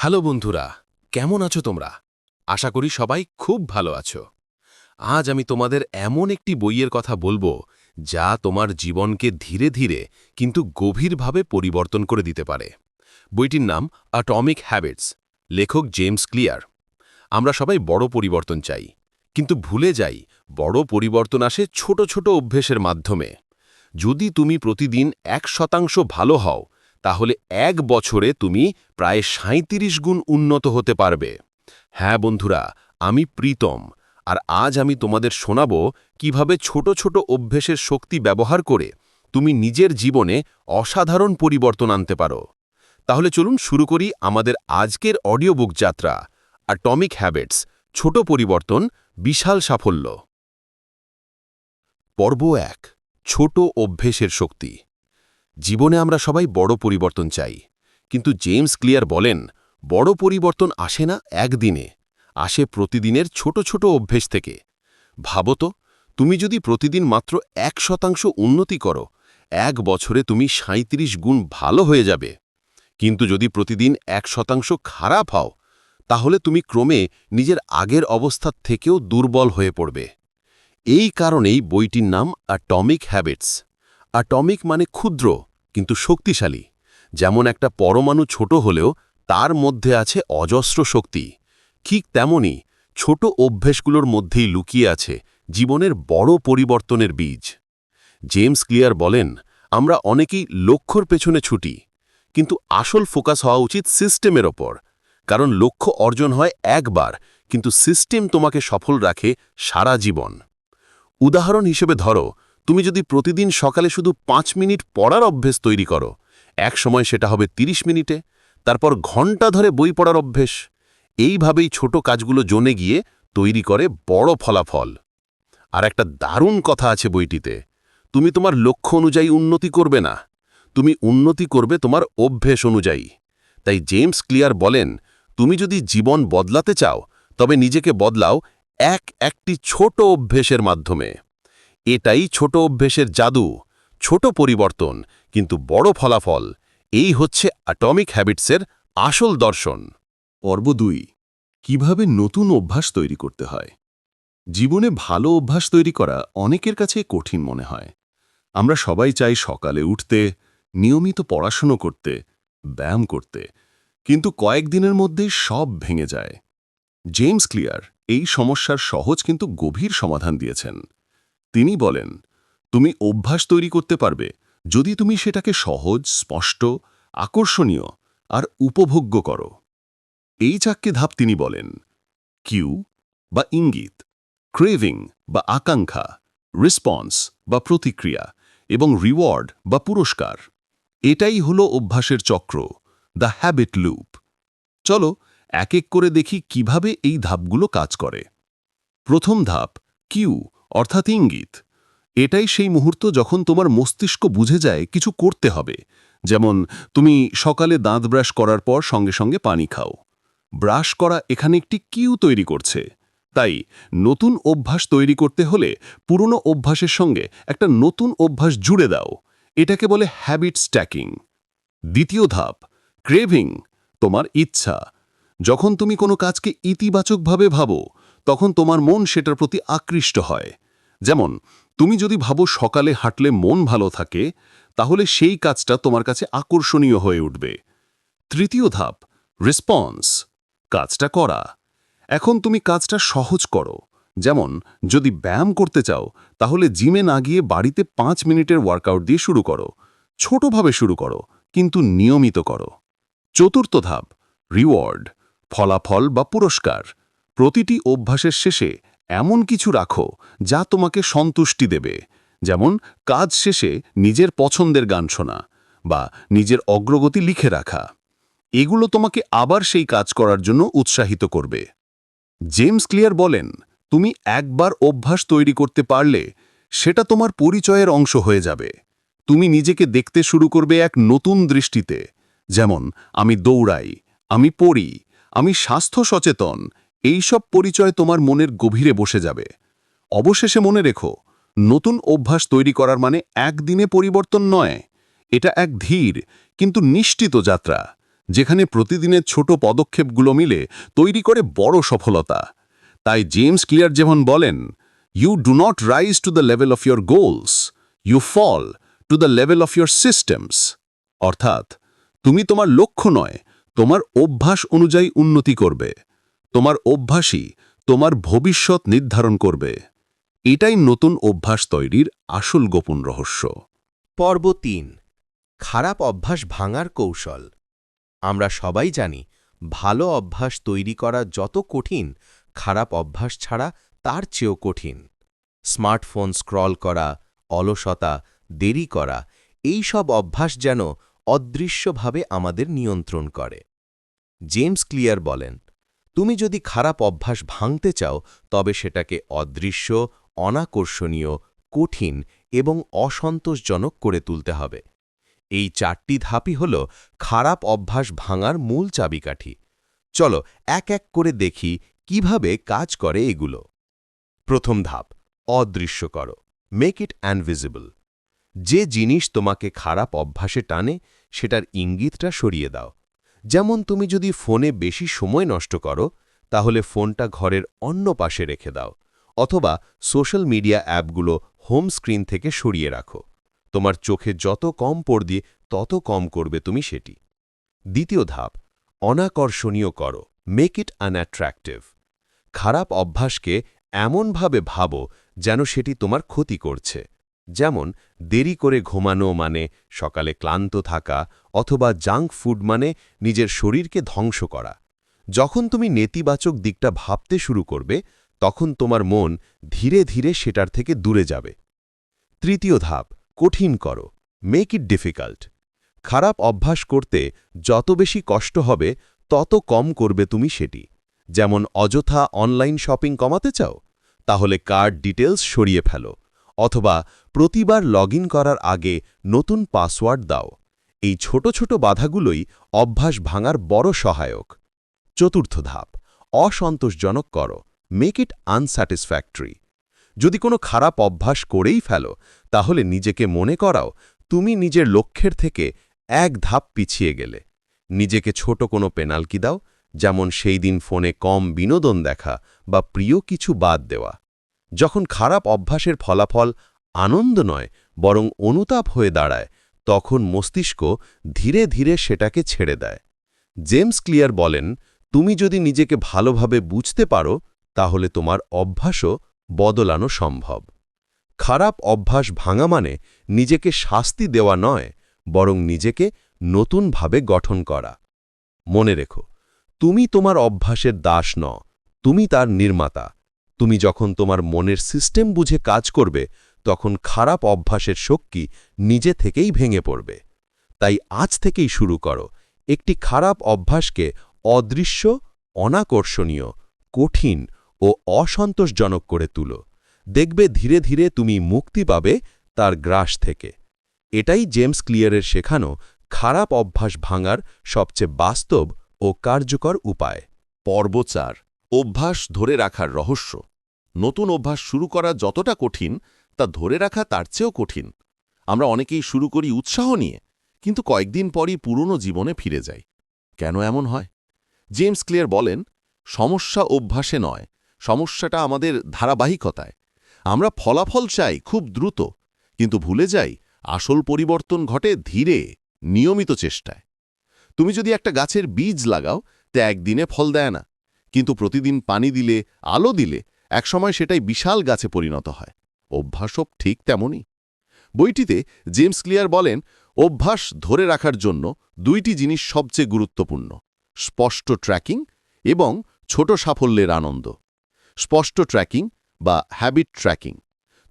Hello বন্ধুরা, কেমন আছো তোমরা? আশা করি সবাই খুব ভালো আছো। আজ আমি তোমাদের এমন একটি বইয়ের কথা বলব, যা তোমার জীবনকে ধীরে ধীরে কিন্তু গভীরভাবে পরিবর্তন করে দিতে পারে। বইটির নাম অ্যাটমিক হ্যাবিটস লেখক জেমস ক্লিয়ার। আমরা সবাই বড় পরিবর্তন চাই, কিন্তু ভুলে যাই, বড় পরিবর্তন আসে ছোট ছোট অভ্যেসের মাধ্যমে। যদি তুমি প্রতিদিন এক শতাংশ ভালো হও তাহলে এক বছরে তুমি প্রায় সাঁত্রিশ গুণ উন্নত হতে পারবে। হ্যাঁ বন্ধুরা, আমি প্রীতম, আর আজ আমি তোমাদের শোনাব কীভাবে ছোট ছোট অভ্যেসের শক্তি ব্যবহার করে তুমি নিজের জীবনে অসাধারণ পরিবর্তন আনতে পারো। তাহলে চলুন শুরু করি আমাদের আজকের অডিও বুক যাত্রা, অ্যাটমিক হ্যাবিটস, ছোট পরিবর্তন, বিশাল সাফল্য। পর্ব এক, ছোট অভ্যেসের শক্তি। জীবনে আমরা সবাই বড় পরিবর্তন চাই। কিন্তু জেমস ক্লিয়ার বলেন, বড় পরিবর্তন আসে না একদিনে, আসে প্রতিদিনের ছোট ছোট অভ্যেস থেকে। ভাবো তো, তুমি যদি প্রতিদিন মাত্র এক শতাংশ উন্নতি করো, এক বছরে তুমি সাঁত্রিশ গুণ ভালো হয়ে যাবে। কিন্তু যদি প্রতিদিন এক শতাংশ খারাপ হও, তাহলে তুমি ক্রমে নিজের আগের অবস্থার থেকেও দুর্বল হয়ে পড়বে। এই কারণেই বইটির নাম অ্যাটমিক হ্যাবিটস অ্যাটমিক মানে ক্ষুদ্র, কিন্তু শক্তিশালী। যেমন একটা পরমাণু ছোট হলেও তার মধ্যে আছে অজস্র শক্তি। ঠিক তেমনি ছোট অভ্যেসগুলোর মধ্যেই লুকিয়ে আছে জীবনের বড় পরিবর্তনের বীজ। জেমস ক্লিয়ার বলেন, আমরা অনেকেই লক্ষ্যর পেছনে ছুটি, কিন্তু আসল ফোকাস হওয়া উচিত সিস্টেমের ওপর। কারণ লক্ষ্য অর্জন হয় একবার, কিন্তু সিস্টেম তোমাকে সফল রাখে সারা জীবন। উদাহরণ হিসেবে ধরো তুমি যদি প্রতিদিন সকালে শুধু পাঁচ মিনিট পড়ার অভ্যেস তৈরি করো, এক সময় সেটা হবে ৩০ মিনিটে, তারপর ঘণ্টা ধরে বই পড়ার অভ্যেস। এইভাবেই ছোট কাজগুলো জনে গিয়ে তৈরি করে বড় ফলাফল। আর একটা দারুণ কথা আছে বইটিতে, তুমি তোমার লক্ষ্য অনুযায়ী উন্নতি করবে না, তুমি উন্নতি করবে তোমার অভ্যেস অনুযায়ী। তাই জেমস ক্লিয়ার বলেন, তুমি যদি জীবন বদলাতে চাও, তবে নিজেকে বদলাও এক একটি ছোট অভ্যেসের মাধ্যমে। এটাই ছোট অভ্যেসের জাদু, ছোট পরিবর্তন, কিন্তু বড় ফলাফল। এই হচ্ছে অ্যাটমিক হ্যাবিটসের আসল দর্শন। পর্ব দুই, কীভাবে নতুন অভ্যাস তৈরি করতে হয়? জীবনে ভালো অভ্যাস তৈরি করা অনেকের কাছে কঠিন মনে হয়। আমরা সবাই চাই সকালে উঠতে, নিয়মিত পড়াশুনো করতে, ব্যায়াম করতে, কিন্তু কয়েকদিনের মধ্যে সব ভেঙে যায়। জেমস ক্লিয়ার এই সমস্যার সহজ কিন্তু গভীর সমাধান দিয়েছেন। তিনি বলেন, তুমি অভ্যাস তৈরি করতে পারবে যদি তুমি সেটাকে সহজ, স্পষ্ট, আকর্ষণীয় আর উপভোগ্য করো। এই চারকে ধাপ তিনি বলেন, কিউ বা ইঙ্গিত, ক্রেভিং বা আকাঙ্ক্ষা, রেসপন্স বা প্রতিক্রিয়া এবং রিওয়ার্ড বা পুরস্কার এটাই হলো অভ্যাসের চক্র, দ্য হ্যাবিট লুপ চলো এক এক করে দেখি কীভাবে এই ধাপগুলো কাজ করে। প্রথম ধাপ, কিউ অর্থাৎ ইঙ্গিত। এটাই সেই মুহূর্ত যখন তোমার মস্তিষ্ক বুঝে যায় কিছু করতে হবে। যেমন, তুমি সকালে দাঁত ব্রাশ করার পর সঙ্গে সঙ্গে পানি খাও। ব্রাশ করা এখানে একটি কিউ তৈরি করছে। তাই, নতুন অভ্যাস তৈরি করতে হলে পুরনো অভ্যাসের সঙ্গে একটা নতুন অভ্যাস জুড়ে দাও। এটাকে বলে হ্যাবিট স্ট্যাকিং দ্বিতীয় ধাপ ক্রেভিং তোমার ইচ্ছা। যখন তুমি কোনো কাজকে ইতিবাচকভাবে ভাবো তখন তোমার মন সেটার প্রতি আকৃষ্ট হয়। যেমন, তুমি যদি ভাবো সকালে হাঁটলে মন ভালো থাকে, তাহলে সেই কাজটা তোমার কাছে আকর্ষণীয় হয়ে উঠবে। তৃতীয় ধাপ রেসপন্স কাজটা করা। এখন তুমি কাজটা সহজ করো। যেমন, যদি ব্যায়াম করতে চাও, তাহলে জিমে না গিয়ে বাড়িতে পাঁচ মিনিটের ওয়ার্কআউট দিয়ে শুরু করো। ছোটভাবে শুরু করো, কিন্তু নিয়মিত করো। চতুর্থ ধাপ রিওয়ার্ড ফলাফল বা পুরস্কার। প্রতিটি অভ্যাসের শেষে এমন কিছু রাখো যা তোমাকে সন্তুষ্টি দেবে। যেমন, কাজ শেষে নিজের পছন্দের গান শোনা বা নিজের অগ্রগতি লিখে রাখা। এগুলো তোমাকে আবার সেই কাজ করার জন্য উৎসাহিত করবে। জেমস ক্লিয়ার বলেন, তুমি একবার অভ্যাস তৈরি করতে পারলে সেটা তোমার পরিচয়ের অংশ হয়ে যাবে। তুমি নিজেকে দেখতে শুরু করবে এক নতুন দৃষ্টিতে। যেমন, আমি দৌড়াই, আমি পড়ি, আমি স্বাস্থ্য সচেতন এই সব পরিচয় তোমার মনের গভীরে বসে যাবে। অবশেষে মনে রেখো, নতুন অভ্যাস তৈরি করার মানে একদিনে পরিবর্তন নয়। এটা এক ধীর, কিন্তু নিশ্চিত যাত্রা, যেখানে প্রতিদিনের ছোট পদক্ষেপগুলো মিলে তৈরি করে বড় সফলতা। তাই জেমস ক্লিয়ার যেমন বলেন you do not rise to the level of your goals you fall to the level of your systems অর্থাৎ, তুমি তোমার লক্ষ্য নয়, তোমার অভ্যাস অনুযায়ী উন্নতি করবে। তোমার অভ্যাসই তোমার ভবিষ্যৎ নির্ধারণ করবে। এটাই নতুন অভ্যাস তৈরির আসল গোপন রহস্য। পর্ব তিন, খারাপ অভ্যাস ভাঙার কৌশল। আমরা সবাই জানি, ভালো অভ্যাস তৈরি করা যত কঠিন, খারাপ অভ্যাস ছাড়া তার চেয়েও কঠিন। স্মার্টফোন স্ক্রল করা, অলসতা, দেরি করা, এই সব অভ্যাস যেন অদৃশ্যভাবে আমাদের নিয়ন্ত্রণ করে। জেমস ক্লিয়ার বলেন তুমি যদি খারাপ অভ্যাস ভাঙতে চাও, তবে সেটাকে অদৃশ্য, অনাকর্ষণীয়, কঠিন এবং অসন্তোষজনক করে তুলতে হবে। এই চারটি ধাপই হল খারাপ অভ্যাস ভাঙার মূল চাবিকাঠি। চলো এক এক করে দেখি কীভাবে কাজ করে এগুলো। প্রথম ধাপ, অদৃশ্য করো। মেক ইট অ্যানভিজিবল যে জিনিস তোমাকে খারাপ অভ্যাসে টানে, সেটার ইঙ্গিতটা সরিয়ে দাও। যেমন তুমি যদি ফোনে বেশি সময় নষ্ট করো, তাহলে ফোনটা ঘরের অন্য পাশে রেখে দাও, অথবা সোশ্যাল মিডিয়া অ্যাপগুলো হোম স্ক্রিন থেকে সরিয়ে রাখো। তোমার চোখে যত কম পড় দিয়ে তত কম করবে তুমি সেটি। দ্বিতীয় ধাপ, অনাকর্ষণীয় করো মেক ইট আনঅ্যাট্রাক্টিভ খারাপ অভ্যাসকে এমনভাবে ভাবো যেন সেটি তোমার ক্ষতি করছে। যেমন দেরি করে ঘুমানো মানে সকালে ক্লান্ত থাকা অথবা জাঙ্ক ফুড মানে নিজের শরীরকে ধ্বংস করা। যখন তুমি নেতিবাচক দিকটা ভাবতে শুরু করবে, তখন তোমার মন ধীরে ধীরে সেটার থেকে দূরে যাবে। তৃতীয় ধাপ, কঠিন করো মেক ইট ডিফিকাল্ট খারাপ অভ্যাস করতে যত বেশি কষ্ট হবে, তত কম করবে তুমি সেটি। যেমন অযথা অনলাইন শপিং কমাতে চাও, তাহলে কার্ড ডিটেলস সরিয়ে ফেলো। অথবা প্রতিবার লগ করার আগে নতুন পাসওয়ার্ড দাও। এই ছোট ছোট বাধাগুলোই অভ্যাস ভাঙার বড় সহায়ক। চতুর্থ ধাপ, অসন্তোষজনক করো। মেক ইট আনস্যাটিসফ্যাক্টরি যদি কোনো খারাপ অভ্যাস করেই ফেলো, তাহলে নিজেকে মনে করাও, তুমি নিজের লক্ষ্যের থেকে এক ধাপ পিছিয়ে গেলে। নিজেকে ছোট কোনো পেনাল্টি দাও, যেমন সেই দিন ফোনে কম বিনোদন দেখা বা প্রিয় কিছু বাদ দেওয়া। যখন খারাপ অভ্যাসের ফলাফল আনন্দ নয়, বরং অনুতাপ হয়ে দাঁড়ায়, তখন মস্তিষ্ক ধীরে ধীরে সেটাকে ছেড়ে দেয়। জেমস ক্লিয়ার বলেন, তুমি যদি নিজেকে ভালোভাবে বুঝতে পারো, তাহলে তোমার অভ্যাসও বদলানো সম্ভব। খারাপ অভ্যাস ভাঙা মানে নিজেকে শাস্তি দেওয়া নয়, বরং নিজেকে নতুনভাবে গঠন করা। মনে রেখো, তুমি তোমার অভ্যাসের দাস ন তুমি তার নির্মাতা। তুমি যখন তোমার মনের সিস্টেম বুঝে কাজ করবে, তখন খারাপ অভ্যাসের শক্তি নিজে থেকেই ভেঙে পড়বে। তাই আজ থেকেই শুরু করো। একটি খারাপ অভ্যাসকে অদৃশ্য, অনাকর্ষণীয়, কঠিন ও অসন্তোষজনক করে তুলো। দেখবে ধীরে ধীরে তুমি মুক্তি পাবে তার গ্রাস থেকে। এটাই জেমস ক্লিয়ারের শেখানো খারাপ অভ্যাস ভাঙার সবচেয়ে বাস্তব ও কার্যকর উপায়। পর্ব চার, অভ্যাস ধরে রাখার রহস্য। নতুন অভ্যাস শুরু করা যতটা কঠিন, তা ধরে রাখা তার চেয়েও কঠিন। আমরা অনেকেই শুরু করি উৎসাহ নিয়ে, কিন্তু কয়েকদিন পরই পুরনো জীবনে ফিরে যাই। কেন এমন হয়? জেমস ক্লিয়ার বলেন, সমস্যা অভ্যাসে নয়, সমস্যাটা আমাদের ধারাবাহিকতায়। আমরা ফলাফল চাই খুব দ্রুত, কিন্তু ভুলে যাই আসল পরিবর্তন ঘটে ধীরে, নিয়মিত চেষ্টায়। তুমি যদি একটা গাছের বীজ লাগাও, তা একদিনে ফল দেয় না, কিন্তু প্রতিদিন পানি দিলে, আলো দিলে একসময় সেটাই বিশাল গাছে পরিণত হয়। অভ্যাসও ঠিক তেমনই। বইটিতে জেমস ক্লিয়ার বলেন, অভ্যাস ধরে রাখার জন্য দুইটি জিনিস সবচেয়ে গুরুত্বপূর্ণ, স্পষ্ট ট্র্যাকিং এবং ছোট সাফল্যের আনন্দ। স্পষ্ট ট্র্যাকিং বা হ্যাবিট ট্র্যাকিং।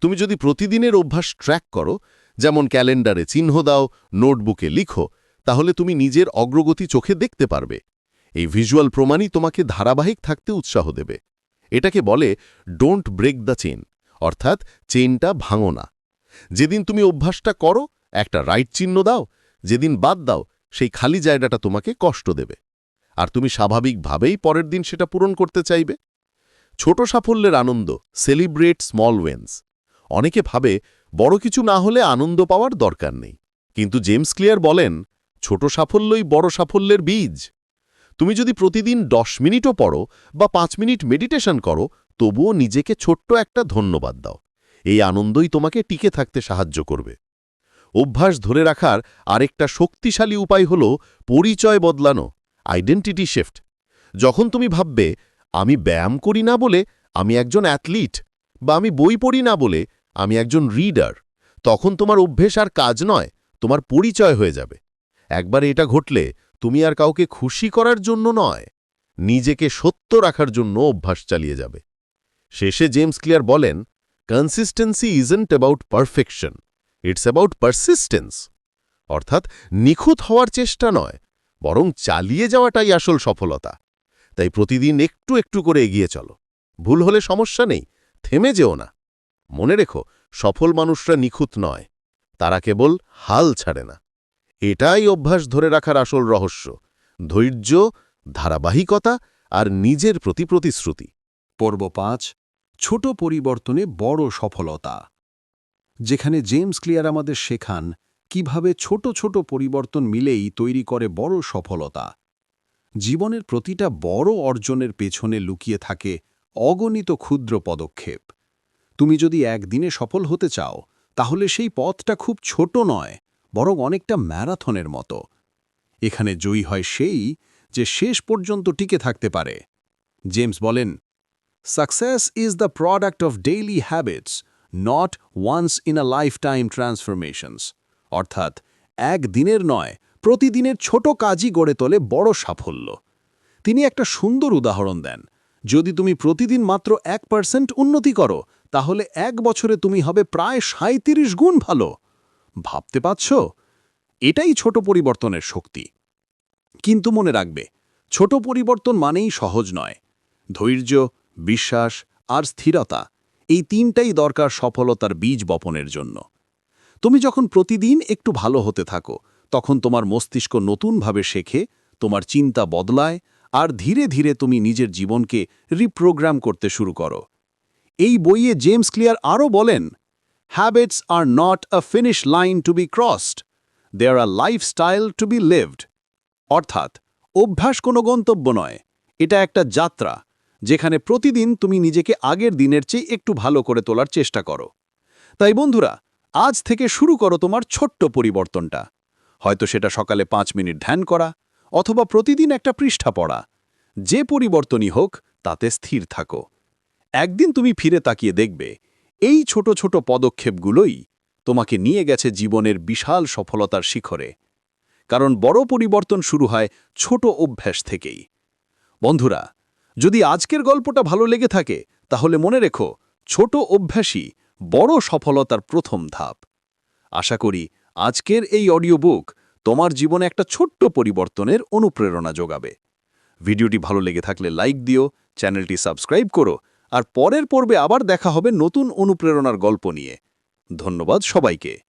তুমি যদি প্রতিদিনের অভ্যাস ট্র্যাক করো, যেমন ক্যালেন্ডারে চিহ্ন দাও, নোটবুকে লিখো, তাহলে তুমি নিজের অগ্রগতি চোখে দেখতে পারবে। এই ভিজুয়াল প্রমাণই তোমাকে ধারাবাহিক থাকতে উৎসাহ দেবে। এটাকে বলে ডোন্ট ব্রেক দ্য চেন অর্থাৎ চেনটা ভাঙো না। যেদিন তুমি অভ্যাসটা করো, একটা রাইট চিহ্ন দাও, যেদিন বাদ দাও, সেই খালি জায়গাটা তোমাকে কষ্ট দেবে। আর তুমি স্বাভাবিকভাবেই পরের দিন সেটা পূরণ করতে চাইবে। ছোট সাফল্যের আনন্দ সেলিব্রেট স্মল ওয়েন্স অনেকে ভাবে, বড় কিছু না হলে আনন্দ পাওয়ার দরকার নেই। কিন্তু জেমস ক্লিয়ার বলেন, ছোট সাফল্যই বড় সাফল্যের বীজ। তুমি যদি প্রতিদিন দশ মিনিটও পড়ো বা পাঁচ মিনিট মেডিটেশন করো, তবুও নিজেকে ছোট্ট একটা ধন্যবাদ দাও। এই আনন্দই তোমাকে টিকে থাকতে সাহায্য করবে। অভ্যাস ধরে রাখার আরেকটা শক্তিশালী উপায় হল পরিচয় বদলানো আইডেন্টিটি শিফট যখন তুমি ভাববে, আমি ব্যায়াম করি না বলে আমি একজন অ্যাথলিট বা আমি বই পড়ি না বলে আমি একজন রিডার তখন তোমার অভ্যেস আর কাজ নয়, তোমার পরিচয় হয়ে যাবে। একবার এটা ঘটলে তুমি আর কাউকে খুশি করার জন্য নয়, নিজেকে সত্য রাখার জন্য অভ্যাস চালিয়ে যাবে। শেষে জেমস ক্লিয়ার বলেন consistency isn't about perfection it's about persistence অর্থাৎ নিখুঁত হওয়ার চেষ্টা নয়, বরং চালিয়ে যাওয়াটাই আসল সফলতা। তাই প্রতিদিন একটু একটু করে এগিয়ে চলো। ভুল হলে সমস্যা নেই, থেমে যেও না। মনে রেখো, সফল মানুষরা নিখুঁত নয়, তারা কেবল হাল ছাড়ে না। এটাই অভ্যাস ধরে রাখার আসল রহস্য, ধৈর্য, ধারাবাহিকতা আর নিজের প্রতি প্রতিশ্রুতি। পর্ব পাঁচ, ছোট পরিবর্তনে বড় সফলতা। যেখানে জেমস ক্লিয়ার আমাদের শেখান কীভাবে ছোট ছোট পরিবর্তন মিলেই তৈরি করে বড় সফলতা। জীবনের প্রতিটা বড় অর্জনের পেছনে লুকিয়ে থাকে অগণিত ক্ষুদ্র পদক্ষেপ। তুমি যদি একদিনে সফল হতে চাও, তাহলে সেই পথটা খুব ছোট নয় বরং অনেকটা ম্যারাথনের মতো। এখানে জয়ী হয় সেই যে শেষ পর্যন্ত টিকে থাকতে পারে। জেমস বলেন Success is the product of daily habits, not in a lifetime transformations. অর্থাৎ এক দিনের নয় প্রতিদিনের ছোট কাজই গড়ে তোলে বড় সাফল্য। তিনি একটা সুন্দর উদাহরণ দেন যদি তুমি প্রতিদিন মাত্র এক পার্সেন্ট উন্নতি করো তাহলে এক বছরে তুমি হবে প্রায় সাঁত্রিশ গুণ ভালো। ভাবতে পারছ? এটাই ছোট পরিবর্তনের শক্তি। কিন্তু মনে রাখবে, ছোট পরিবর্তন মানেই সহজ নয়। ধৈর্য, বিশ্বাস আর স্থিরতা, এই তিনটাই দরকার সফলতার বীজ বপনের জন্য। তুমি যখন প্রতিদিন একটু ভালো হতে থাকো, তখন তোমার মস্তিষ্ক নতুনভাবে শেখে, তোমার চিন্তা বদলায় আর ধীরে ধীরে তুমি নিজের জীবনকে রিপ্রোগ্রাম করতে শুরু করো। এই বইয়ে জেমস ক্লিয়ার আরও বলেন habits are not a finish line to be crossed there are lifestyle to be lived অর্থাৎ, অভ্যাস কোনো গন্তব্য নয়। এটা একটা যাত্রা, যেখানে প্রতিদিন তুমি নিজেকে আগের দিনের চেয়ে একটু ভালো করে তোলার চেষ্টা করো। তাই বন্ধুরা, আজ থেকে শুরু করো তোমার ছোট্ট পরিবর্তনটা। হয়তো সেটা সকালে পাঁচ মিনিট ধ্যান করা, অথবা প্রতিদিন একটা পৃষ্ঠা পড়া। যে পরিবর্তনই হোক, তাতে স্থির থাকো। একদিন তুমি ফিরে তাকিয়ে দেখবে এই ছোট ছোট পদক্ষেপগুলোই তোমাকে নিয়ে গেছে জীবনের বিশাল সফলতার শিখরে। কারণ বড় পরিবর্তন শুরু হয় ছোট অভ্যাস থেকেই। বন্ধুরা, যদি আজকের গল্পটা ভালো লেগে থাকে, তাহলে মনে রেখো, ছোট অভ্যাসই বড় সফলতার প্রথম ধাপ। আশা করি আজকের এই অডিও বুক তোমার জীবনে একটা ছোট্ট পরিবর্তনের অনুপ্রেরণা যোগাবে। ভিডিওটি ভালো লেগে থাকলে লাইক দিও, চ্যানেলটি সাবস্ক্রাইব করো আর পরের পর্বে আবার দেখা হবে নতুন অনুপ্রেরণার গল্প নিয়ে। ধন্যবাদ সবাইকে।